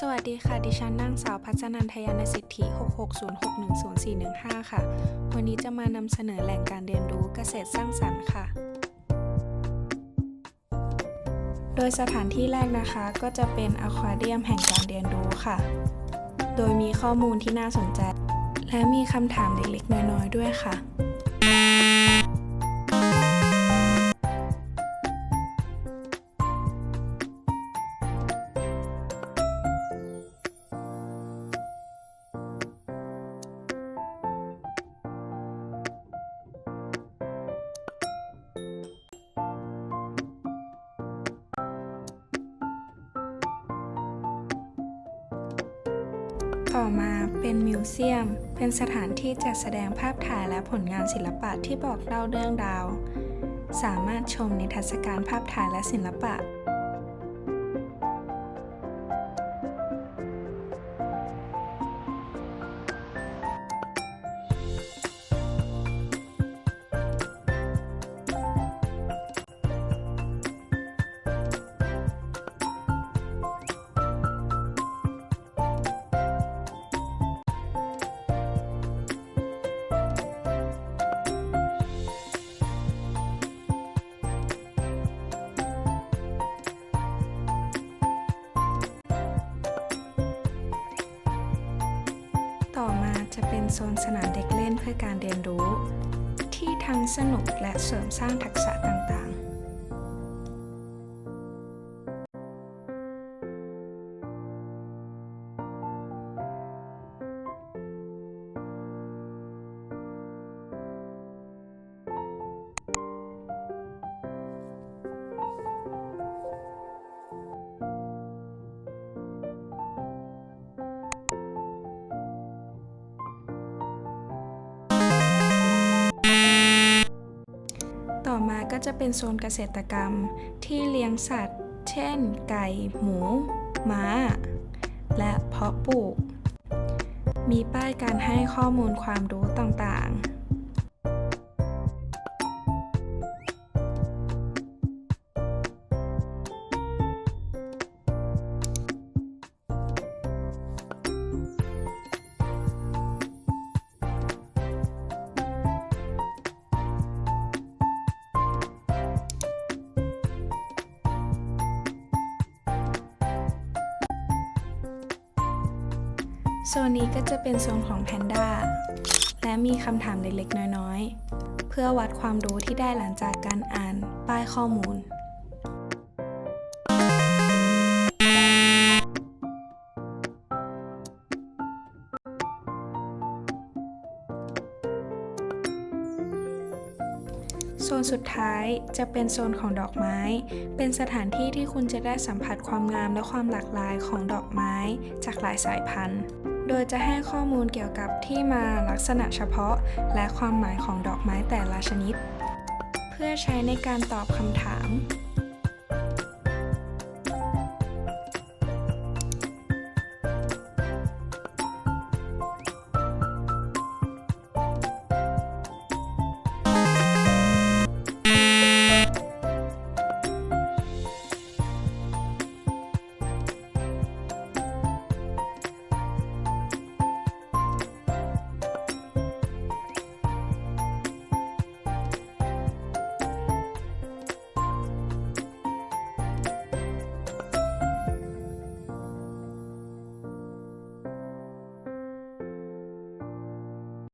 สวัสดีค่ะ ดิฉันนางสาวพัชนันทยานสิทธิ 660610415 ค่ะ วันนี้จะมานำเสนอแหล่งการเรียนรู้เกษตรสร้างสรรค์ค่ะ โดยสถานที่แรกนะคะก็จะเป็นอควาเรียมแห่งการเรียนรู้ค่ะ โดยมีข้อมูลที่น่าสนใจ และมีคำถามเล็กๆน้อยๆด้วยค่ะ ต่อมาเป็นมิวเซียม เป็นสถานที่จัดแสดงภาพถ่ายและผลงานศิลปะที่บอกเล่าเรื่องราว สามารถชมนิทรรศการภาพถ่ายและศิลปะ เป็นโซนสนามเด็กเล่นเพื่อการเรียนรู้ ที่ทั้งสนุกและเสริมสร้างทักษะต่าง ต่อมาก็จะเป็นโซนเกษตรกรรมที่เลี้ยงสัตว์ เช่น ไก่ หมู ม้า และเพาะปลูก มีป้ายการให้ข้อมูลความรู้ต่างๆ โซนนี้ก็จะเป็นโซนของแพนด้าและมีคำถามเล็กๆ น้อยๆ เพื่อวัดความรู้ที่ได้หลังจากการอ่านป้ายข้อมูล โซนสุดท้ายจะเป็นโซนของดอกไม้ เป็นสถานที่ที่คุณจะได้สัมผัสความงามและความหลากหลายของดอกไม้จากหลายสายพันธุ์ โดยจะให้ข้อมูลเกี่ยวกับที่มาลักษณะเฉพาะ และความหมายของดอกไม้แต่ละชนิด เพื่อใช้ในการตอบคำถาม